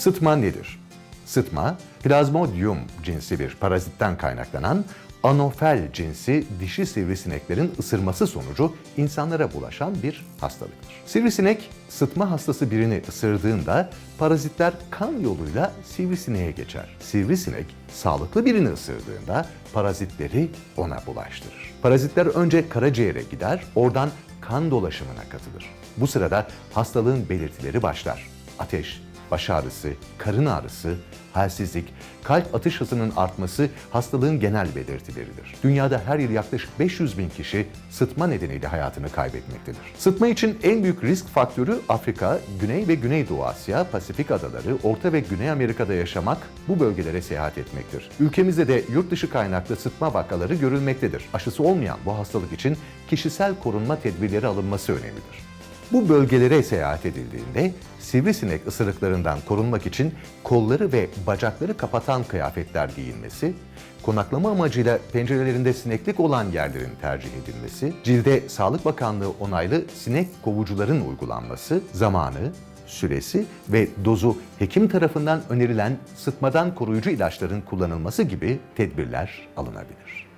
Sıtma nedir? Sıtma, Plasmodium cinsi bir parazitten kaynaklanan anofel cinsi dişi sivrisineklerin ısırması sonucu insanlara bulaşan bir hastalıktır. Sivrisinek sıtma hastası birini ısırdığında parazitler kan yoluyla sivrisineğe geçer. Sivrisinek sağlıklı birini ısırdığında parazitleri ona bulaştırır. Parazitler önce karaciğere gider, oradan kan dolaşımına katılır. Bu sırada hastalığın belirtileri başlar. Ateş, baş ağrısı, karın ağrısı, halsizlik, kalp atış hızının artması hastalığın genel belirtileridir. Dünyada her yıl yaklaşık 500 bin kişi sıtma nedeniyle hayatını kaybetmektedir. Sıtma için en büyük risk faktörü Afrika, Güney ve Güneydoğu Asya, Pasifik adaları, Orta ve Güney Amerika'da yaşamak, bu bölgelere seyahat etmektir. Ülkemizde de yurt dışı kaynaklı sıtma vakaları görülmektedir. Aşısı olmayan bu hastalık için kişisel korunma tedbirleri alınması önemlidir. Bu bölgelere seyahat edildiğinde sivrisinek ısırıklarından korunmak için kolları ve bacakları kapatan kıyafetler giyilmesi, konaklama amacıyla pencerelerinde sineklik olan yerlerin tercih edilmesi, cilde Sağlık Bakanlığı onaylı sinek kovucuların uygulanması, zamanı, süresi ve dozu hekim tarafından önerilen sıtmadan koruyucu ilaçların kullanılması gibi tedbirler alınabilir.